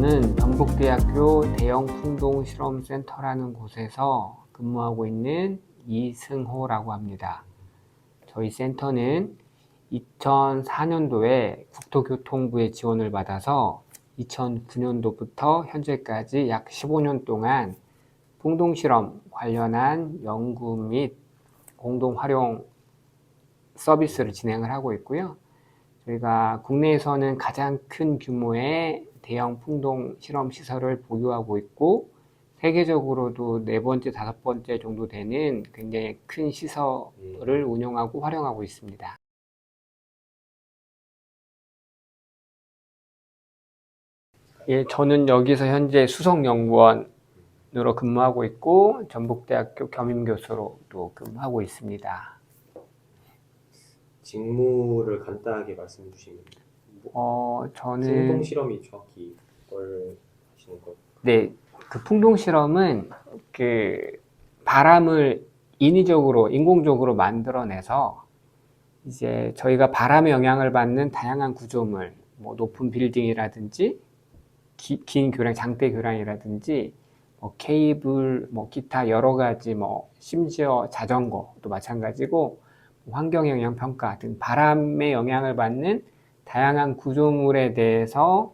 저는 전북대학교 대형 풍동 실험센터라는 곳에서 근무하고 있는 이승호라고 합니다. 저희 센터는 2004년도에 국토교통부의 지원을 받아서 2009년도부터 현재까지 약 15년 동안 풍동 실험 관련한 연구 및 공동 활용 서비스를 진행을 하고 있고요. 저희가 국내에서는 가장 큰 규모의 대형 풍동 실험 시설을 보유하고 있고 세계적으로도 네 번째, 다섯 번째 정도 되는 굉장히 큰 시설을 운영하고 활용하고 있습니다. 예, 저는 여기서 현재 수석연구원으로 근무하고 있고 전북대학교 겸임교수로도 근무하고 있습니다. 직무를 간단하게 말씀해 주시면 어, 풍동 저는 실험이 정확히 뭘 하시는 거? 네, 그 풍동 실험은 그 바람을 인위적으로 인공적으로 만들어내서 이제 저희가 바람의 영향을 받는 다양한 구조물, 뭐 높은 빌딩이라든지 기- 긴 교량, 장대 교량이라든지 뭐 케이블, 뭐 기타 여러 가지 뭐 심지어 자전거도 마찬가지고 뭐 환경 영향 평가 등 바람의 영향을 받는 다양한 구조물에 대해서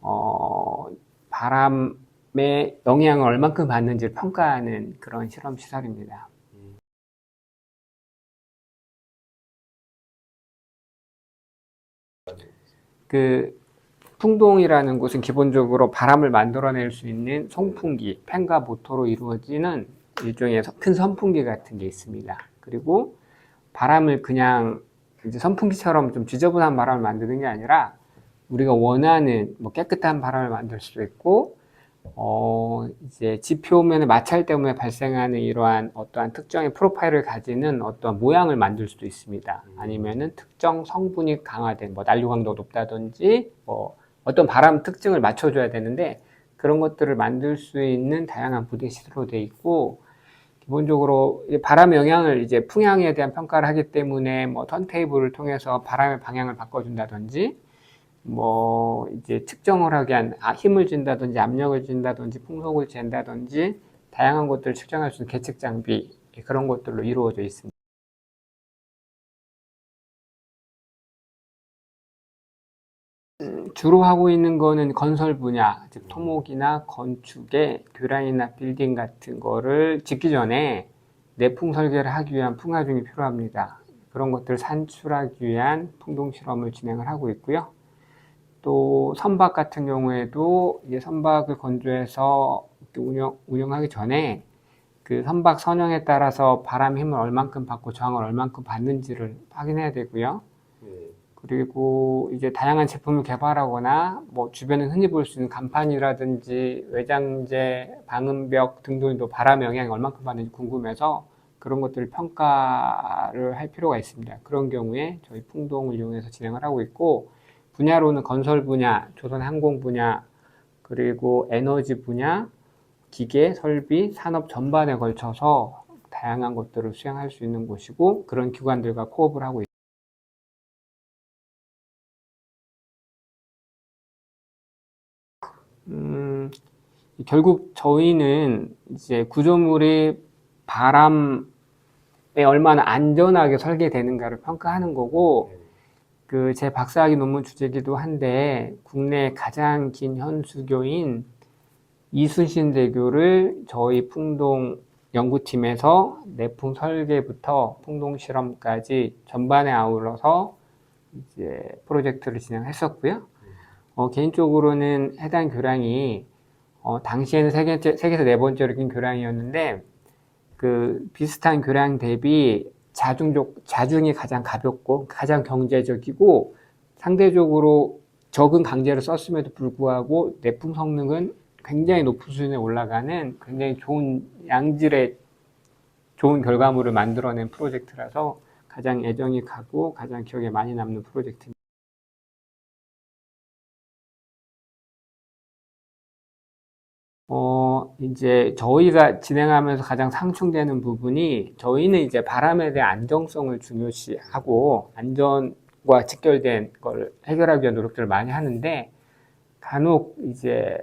어, 바람의 영향을 얼만큼 받는지를 평가하는 그런 실험 시설입니다. 그 풍동이라는 곳은 기본적으로 바람을 만들어낼 수 있는 송풍기, 팬과 모터로 이루어지는 일종의 서- 큰 선풍기 같은 게 있습니다. 그리고 바람을 그냥 이제 선풍기처럼 좀 지저분한 바람을 만드는 게 아니라 우리가 원하는 뭐 깨끗한 바람을 만들 수도 있고 어 이제 지표면의 마찰 때문에 발생하는 이러한 어떠한 특정의 프로파일을 가지는 어떠한 모양을 만들 수도 있습니다. 아니면은 특정 성분이 강화된 뭐 난류 강도가 높다든지 뭐 어떤 바람 특징을 맞춰줘야 되는데 그런 것들을 만들 수 있는 다양한 부대 시설로 돼 있고 기본적으로 바람의 영향을 이제 풍향에 대한 평가를 하기 때문에 뭐 턴테이블을 통해서 바람의 방향을 바꿔준다든지 뭐 이제 측정을 하게 한 아, 힘을 준다든지 압력을 준다든지 풍속을 잰다든지 다양한 것들을 측정할 수 있는 계측 장비 그런 것들로 이루어져 있습니다. 음, 주로 하고 있는 거는 건설 분야, 즉 토목이나 건축의 교량이나 빌딩 같은 거를 짓기 전에 내풍 설계를 하기 위한 풍화중이 필요합니다. 그런 것들을 산출하기 위한 풍동 실험을 진행을 하고 있고요. 또 선박 같은 경우에도 이제 선박을 건조해서 운영, 운영하기 전에 그 선박 선형에 따라서 바람 힘을 얼만큼 받고 저항을 얼만큼 받는지를 확인해야 되고요. 네. 그리고 이제 다양한 제품을 개발하거나 뭐 주변에 흔히 볼 수 있는 간판이라든지 외장재, 방음벽 등등도 바람 영향이 얼만큼 받는지 궁금해서 그런 것들을 평가를 할 필요가 있습니다. 그런 경우에 저희 풍동을 이용해서 진행을 하고 있고 분야로는 건설 분야, 조선 항공 분야, 그리고 에너지 분야, 기계, 설비, 산업 전반에 걸쳐서 다양한 것들을 수행할 수 있는 곳이고 그런 기관들과 코업을 하고 있습니다. 결국 저희는 이제 구조물이 바람에 얼마나 안전하게 설계되는가를 평가하는 거고, 네. 그제 박사학위 논문 주제기도 한데, 국내 가장 긴 현수교인 이순신 대교를 저희 풍동 연구팀에서 내풍 설계부터 풍동 실험까지 전반에 아울러서 이제 프로젝트를 진행했었고요. 어, 개인적으로는 해당 교량이 어, 당시에는 세계, 세계에서 네 번째로 긴 교량이었는데 그 비슷한 교량 대비 자중적, 자중이 가장 가볍고 가장 경제적이고 상대적으로 적은 강제를 썼음에도 불구하고 내품 성능은 굉장히 높은 수준에 올라가는 굉장히 좋은 양질의 좋은 결과물을 만들어낸 프로젝트라서 가장 애정이 가고 가장 기억에 많이 남는 프로젝트입니다. 어, 이제 저희가 진행하면서 가장 상충되는 부분이 저희는 이제 바람에 대한 안정성을 중요시하고 안전과 직결된 걸 해결하기 위한 노력들을 많이 하는데 간혹 이제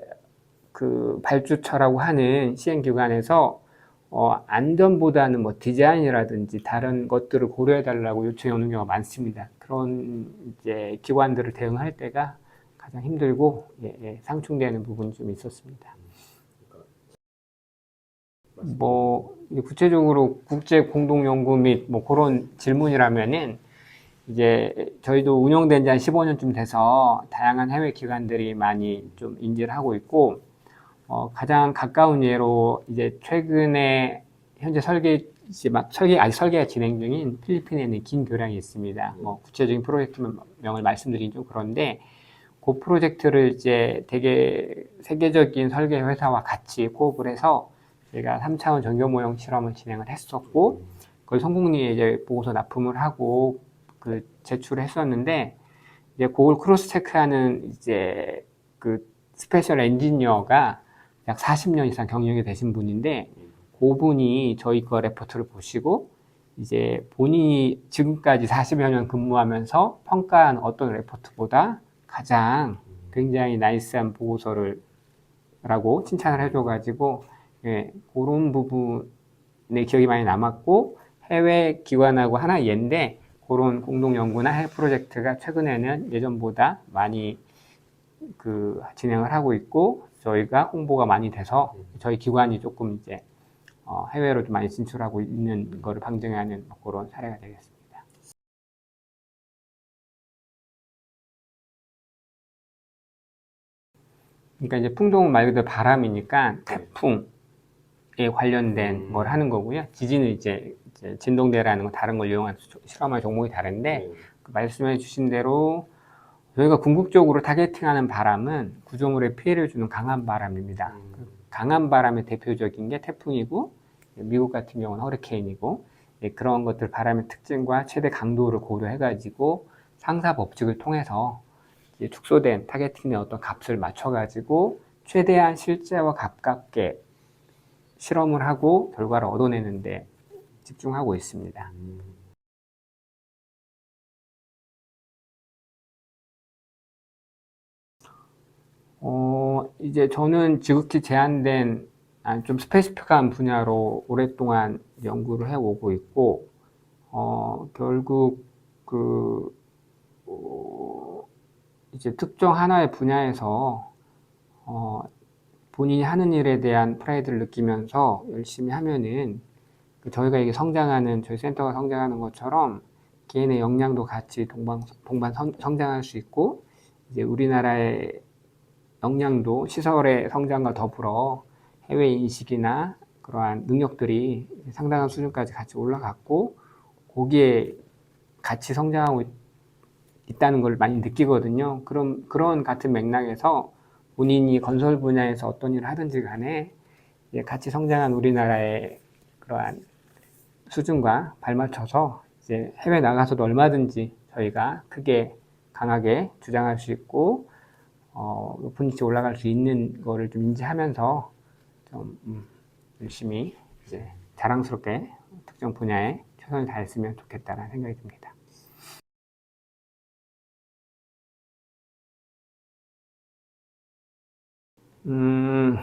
그 발주처라고 하는 시행기관에서 어, 안전보다는 뭐 디자인이라든지 다른 것들을 고려해 달라고 요청이 오는 경우가 많습니다. 그런 이제 기관들을 대응할 때가 가장 힘들고 예, 예, 상충되는 부분이 좀 있었습니다. 뭐 구체적으로 국제 공동 연구 및 뭐 그런 질문이라면은 이제 저희도 운영된 지 한 15년쯤 돼서 다양한 해외 기관들이 많이 좀 인지를 하고 있고 어, 가장 가까운 예로 이제 최근에 현재 설계 설계 아직 설계가 진행 중인 필리핀에 있는 긴 교량이 있습니다. 뭐 구체적인 프로젝트 명을 말씀드리긴 좀 그런데 그 프로젝트를 이제 되게 세계적인 설계 회사와 같이 코업을 해서 저희가 3차원 전교 모형 실험을 진행을 했었고 그걸 성공리에 이제 보고서 납품을 하고 그 제출을 했었는데 이제 그걸 크로스 체크하는 이제 그 스페셜 엔지니어가 약 40년 이상 경력이 되신 분인데 그분이 저희 거 레포트를 보시고 이제 본인이 지금까지 40여 년 근무하면서 평가한 어떤 레포트보다 가장 굉장히 나이스한 보고서를 라고 칭찬을 해줘가지고 예, 그런 부분에 기억이 많이 남았고 해외 기관하고 하나 얘인데 그런 공동 연구나 해외 프로젝트가 최근에는 예전보다 많이 그 진행을 하고 있고 저희가 홍보가 많이 돼서 저희 기관이 조금 이제 어, 해외로 좀 많이 진출하고 있는 거를 방증하는 그런 사례가 되겠습니다. 그러니까 이제 풍동은 말 그대로 바람이니까 태풍에 관련된 걸 하는 거고요. 지진은 이제, 이제 진동대라는 건 다른 걸 이용한 수- 실험할 종목이 다른데 그 말씀해 주신 대로 저희가 궁극적으로 타겟팅하는 바람은 구조물에 피해를 주는 강한 바람입니다. 그 강한 바람의 대표적인 게 태풍이고 미국 같은 경우는 허리케인이고 예, 그런 것들 바람의 특징과 최대 강도를 고려해가지고 상사 법칙을 통해서 축소된 타겟팅의 어떤 값을 맞춰가지고 최대한 실제와 가깝게 실험을 하고 결과를 얻어내는데 집중하고 있습니다. 어, 이제 저는 지극히 제한된, 아, 좀 스페시픽한 분야로 오랫동안 연구를 해오고 있고, 어, 결국 그, 어, 이제 특정 하나의 분야에서, 어, 본인이 하는 일에 대한 프라이드를 느끼면서 열심히 하면은, 그 저희가 이게 성장하는, 저희 센터가 성장하는 것처럼 개인의 역량도 같이 동반, 동반 성- 성장할 수 있고, 이제 우리나라의 역량도 시설의 성장과 더불어 해외 인식이나 그러한 능력들이 상당한 수준까지 같이 올라갔고 거기에 같이 성장하고 있- 있다는 걸 많이 느끼거든요. 그럼 그런 같은 맥락에서 본인이 건설 분야에서 어떤 일을 하든지 간에 같이 성장한 우리나라의 그러한 수준과 발맞춰서 이제 해외 나가서도 얼마든지 저희가 크게 강하게 주장할 수 있고 어, 높은 위치에 올라갈 수 있는 거를 좀 인지하면서 좀 음, 열심히 이제 자랑스럽게 특정 분야에 최선을 다했으면 좋겠다는 생각이 듭니다. 음,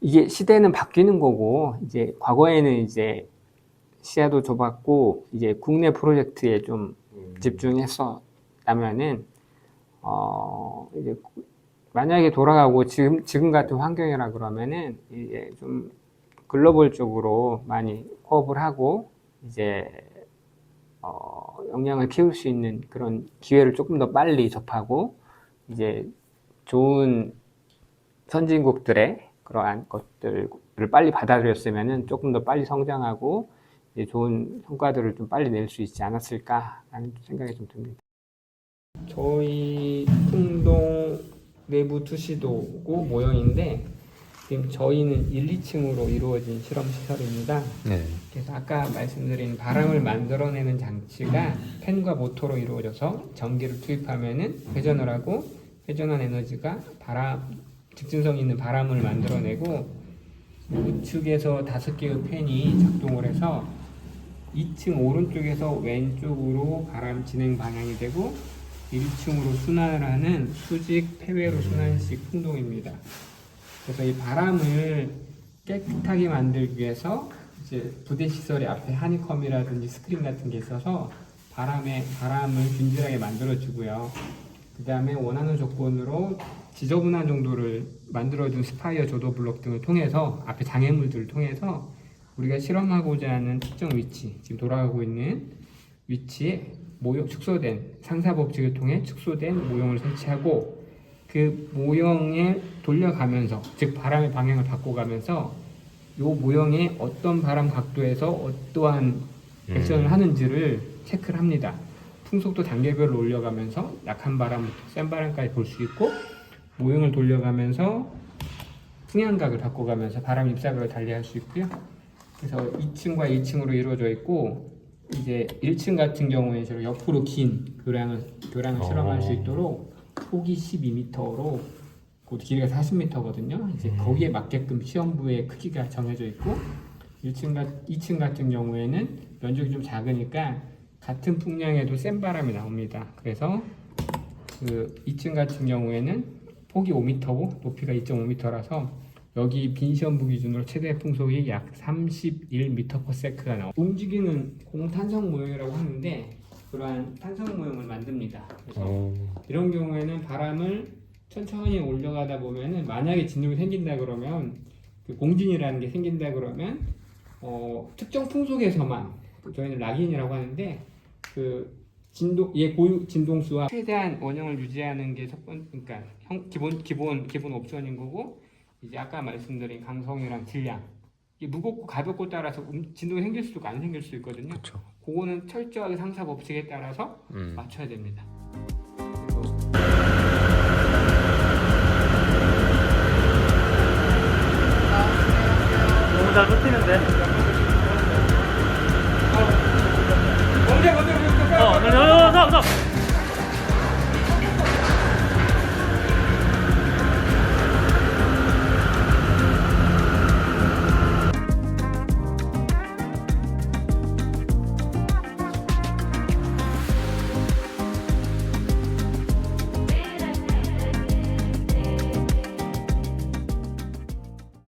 이게 시대는 바뀌는 거고 이제 과거에는 이제 시야도 좁았고 이제 국내 프로젝트에 좀 집중했었다면은 어 이제 만약에 돌아가고 지금 지금 같은 환경이라 그러면은 이제 좀 글로벌 쪽으로 많이 코업을 하고 이제 어 역량을 키울 수 있는 그런 기회를 조금 더 빨리 접하고 이제 좋은 선진국들의 그러한 것들을 빨리 받아들였으면은 조금 더 빨리 성장하고 이제 좋은 성과들을 좀 빨리 낼 수 있지 않았을까라는 생각이 좀 듭니다. 저희 풍동 내부 투시도고 모형인데 지금 저희는 1, 2층으로 이루어진 실험 시설입니다. 네. 그래서 아까 말씀드린 바람을 만들어내는 장치가 팬과 모터로 이루어져서 전기를 투입하면은 회전을 하고 회전한 에너지가 바람 직진성 있는 바람을 만들어내고 우측에서 다섯 개의 팬이 작동을 해서 2층 오른쪽에서 왼쪽으로 바람 진행 방향이 되고 1층으로 순환을 하는 수직 폐회로 순환식 풍동입니다. 그래서 이 바람을 깨끗하게 만들기 위해서 이제 부대 시설의 앞에 하니컴이라든지 스크린 같은 게 있어서 바람에 바람을 균질하게 만들어 주고요. 그 다음에 원하는 조건으로 지저분한 정도를 만들어준 스파이어 조도 블록 등을 통해서 앞에 장애물들을 통해서 우리가 실험하고자 하는 특정 위치 지금 돌아가고 있는 위치에 모형 축소된 상사 법칙을 통해 축소된 모형을 설치하고 그 모형에 돌려가면서 즉 바람의 방향을 바꿔가면서 요 모형에 어떤 바람 각도에서 어떠한 액션을 하는지를 체크를 합니다. 풍속도 단계별로 올려가면서 약한 바람부터 센 바람까지 볼 수 있고 모형을 돌려가면서 풍향각을 바꿔가면서 바람 입사각을 달리할 수 있고요. 그래서 2층과 2층으로 이루어져 있고 이제 1층 같은 경우에 저 옆으로 긴 교량을 교량을 실험할 수 있도록 폭이 12m로 그 길이가 40m거든요. 이제 거기에 맞게끔 시험부의 크기가 정해져 있고 1층 같 2층 같은 경우에는 면적이 좀 작으니까 같은 풍량에도 센 바람이 나옵니다. 그래서 그 2층 같은 경우에는 폭이 5m고 높이가 2.5m라서 여기 빈 시험부 기준으로 최대 풍속이 약 31m/s가 나옵니다. 움직이는 공탄성 모형이라고 하는데 그러한 탄성 모형을 만듭니다. 그래서 어. 이런 경우에는 바람을 천천히 올려가다 보면은 만약에 진동이 생긴다 그러면 그 공진이라는 게 생긴다 그러면 어, 특정 풍속에서만 저희는 락인이라고 하는데 그 진동 얘 고유 진동수와 최대한 원형을 유지하는 게 첫 번, 그러니까 형, 기본 기본 기본 옵션인 거고 이제 아까 말씀드린 강성이랑 질량 이게 무겁고 가볍고 따라서 음- 진동이 생길 수도 있고 안 생길 수도 있거든요. 그쵸. 그거는 철저하게 상사 법칙에 따라서 음. 맞춰야 됩니다. 너무 잘 버티는데?